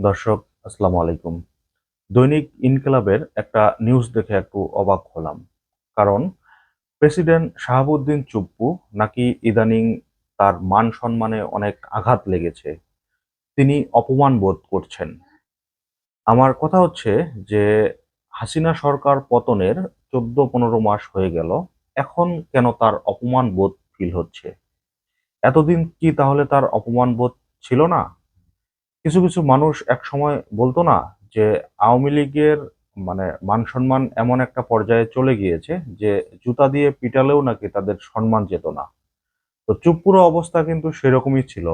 দর্শক, আসসালামু আলাইকুম। দৈনিক ইনকিলাবের একটা নিউজ দেখে একটু অবাক হলাম। কারণ প্রেসিডেন্ট শাহাবুদ্দিন চুপ্পু নাকি ইদানিং তার মান সম্মানে অনেক আঘাত লেগেছে। তিনি অপমান বোধ করছেন। আমার কথা হচ্ছে যে, হাসিনা সরকার পতনের চোদ্দ পনেরো মাস হয়ে গেল, এখন কেন তার অপমান বোধ ফিল হচ্ছে? এতদিন কি তাহলে তার অপমান বোধ ছিল না? কিছু কিছু মানুষ এক সময় বলতো না যে আওয়ামী লীগের মানে মান সম্মান এমন একটা পর্যায়ে চলে গিয়েছে যে জুতা দিয়ে পিটালেও নাকি তাদের সম্মান যেত না। তো চুপ্পুরো অবস্থা কিন্তু সেরকমই ছিল।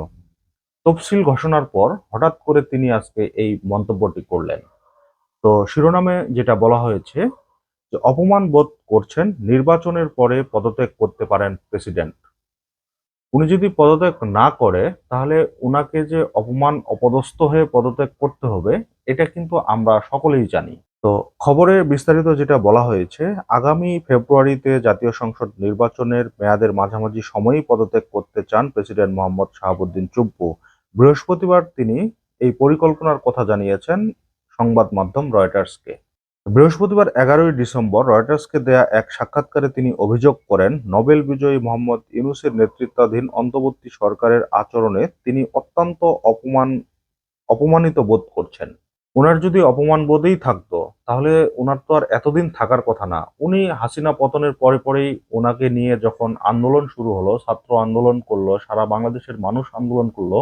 তফসিল ঘোষণার পর হঠাৎ করে তিনি আজকে এই মন্তব্যটি করলেন। তো শিরোনামে যেটা বলা হয়েছে যে, অপমান বোধ করছেন নির্বাচনের পরে পদত্যাগ করতে পারেন প্রেসিডেন্ট। উনি যদি পদত্যাগ না করে, তাহলে উনাকে যে অপমান অপদস্থ হয়ে পদত্যাগ করতে হবে, এটা কিন্তু আমরা সকলেই জানি। তো খবরে বিস্তারিত যেটা বলা হয়েছে, আগামী ফেব্রুয়ারিতে জাতীয় সংসদ নির্বাচনের মেয়াদের মাঝামাঝি সময়ই পদত্যাগ করতে চান প্রেসিডেন্ট মোহাম্মদ শাহাবুদ্দিন চুপ্পু। বৃহস্পতিবার তিনি এই পরিকল্পনার কথা জানিয়েছেন সংবাদ মাধ্যম রয়টার্সকে। বৃহস্পতিবার এগারোই ডিসেম্বর রয়টার্সকে দেয়া এক সাক্ষাৎকারে তিনি অভিযোগ করেন, নোবেল বিজয়ী মোহাম্মদ ইউনুসের নেতৃত্বাধীন অন্তর্বর্তী সরকারের আচরণে তিনি অত্যন্ত অপমান, অপমানিত বোধ করছেন। ওনার যদি অপমান বোধেই থাকতো, তাহলে ওনার তো আর এতদিন থাকার কথা না। উনি হাসিনা পতনের পরে পরেই ওনাকে নিয়ে যখন আন্দোলন শুরু হলো, ছাত্র আন্দোলন করল, সারা বাংলাদেশের মানুষ আন্দোলন করল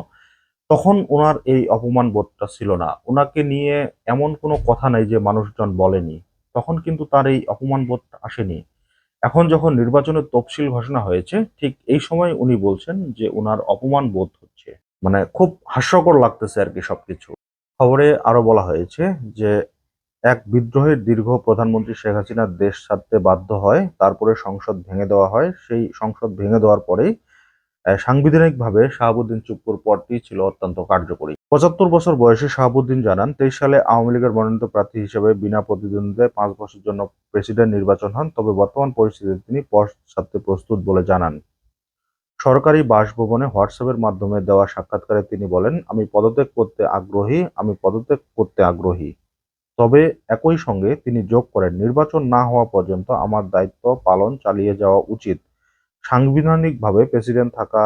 তখন ওনার এই অপমান বোধটা ছিল না। ওনাকে নিয়ে এমন কোনো কথা নাই যে মানুষজন বলেনি। তখন কিন্তু তার এই অপমান বোধটা আসেনি। এখন যখন নির্বাচনের তফসিল ঘোষণা হয়েছে, ঠিক এই সময় উনি বলছেন যে ওনার অপমান বোধ হচ্ছে। মানে খুব হাস্যকর লাগতেছে আর কি সবকিছু। খবরে আরও বলা হয়েছে যে, এক বিদ্রোহের দীর্ঘ প্রধানমন্ত্রী শেখ হাসিনা দেশ ছাড়তে বাধ্য হয়, তারপরে সংসদ ভেঙে দেওয়া হয়। সেই সংসদ ভেঙে দেওয়ার পরেই সাংবিধানিকভাবে শাহাবুদ্দিন চুপ্পুর পদটি ছিল অত্যন্ত কার্যকরী। পঁচাত্তর বছর বয়সে শাহাবুদ্দিন জানান, তেইশ সালে আওয়ামী লীগের মনোনীত প্রার্থী হিসেবে বিনা প্রতিদ্বন্দ্বিতায় পাঁচ বছরের জন্য প্রেসিডেন্ট নির্বাচন হন, তবে বর্তমান পরিস্থিতিতে তিনি ছাড়তে প্রস্তুত বলে জানান। সরকারি বাসভবনে হোয়াটসঅ্যাপের মাধ্যমে দেওয়া সাক্ষাৎকারে তিনি বলেন, আমি পদত্যাগ করতে আগ্রহী, আমি পদত্যাগ করতে আগ্রহী। তবে একই সঙ্গে তিনি যোগ করেন, নির্বাচন না হওয়া পর্যন্ত আমার দায়িত্ব পালন চালিয়ে যাওয়া উচিত। সাংবিধানিকভাবে প্রেসিডেন্ট থাকা,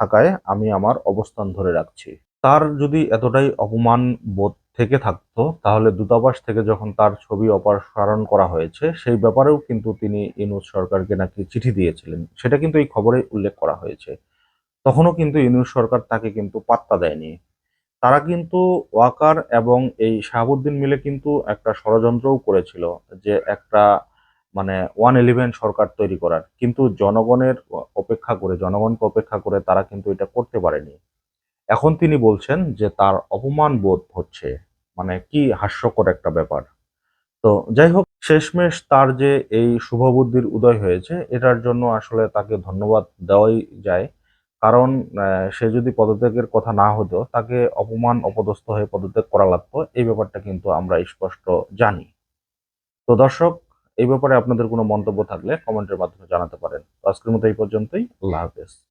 থাকায় আমি আমার অবস্থান ধরে রাখছি। তার যদি এতটাই অপমান বোধ থেকে থাকতো, তাহলে দূতাবাস থেকে যখন তার ছবি অপসারণ করা হয়েছে, সেই ব্যাপারেও কিন্তু তিনি ইউনুস সরকারকে নাকি চিঠি দিয়েছিলেন। সেটা কিন্তু এই খবরে উল্লেখ করা হয়েছে। তখনও কিন্তু ইউনুস সরকার তাকে কিন্তু পাত্তা দেয়নি। তারা কিন্তু ওয়াকার এবং এই শাহাবুদ্দিন মিলে কিন্তু একটা ষড়যন্ত্রও করেছিল যে একটা মানে ওয়ান ইলেভেন সরকার তৈরি করার। কিন্তু জনগণের অপেক্ষা করে, জনগণকে অপেক্ষা করে তারা কিন্তু এটা করতে পারেনি। এখন তিনি বলছেন যে তার অপমান বোধ হচ্ছে মানে কি হাস্যকর একটা ব্যাপার। তো যাই হোক, শেষমেশ তার যে এই শুভবুদ্ধির উদয় হয়েছে, এটার জন্য আসলে তাকে ধন্যবাদ দেওয়াই যায়। কারণ সে যদি পদত্যাগের কথা না হতো, তাকে অপমান, অপদস্থ হয়ে পদত্যাগ করা লাগতো। এই ব্যাপারটা কিন্তু আমরা স্পষ্ট জানি। তো দর্শক এই ব্যাপারে আপনাদের কোনো মন্তব্য থাকলে কমেন্টের মাধ্যমে জানাতে পারেন। আজকের মতো এই পর্যন্তই। আল্লাহ হাফেজ।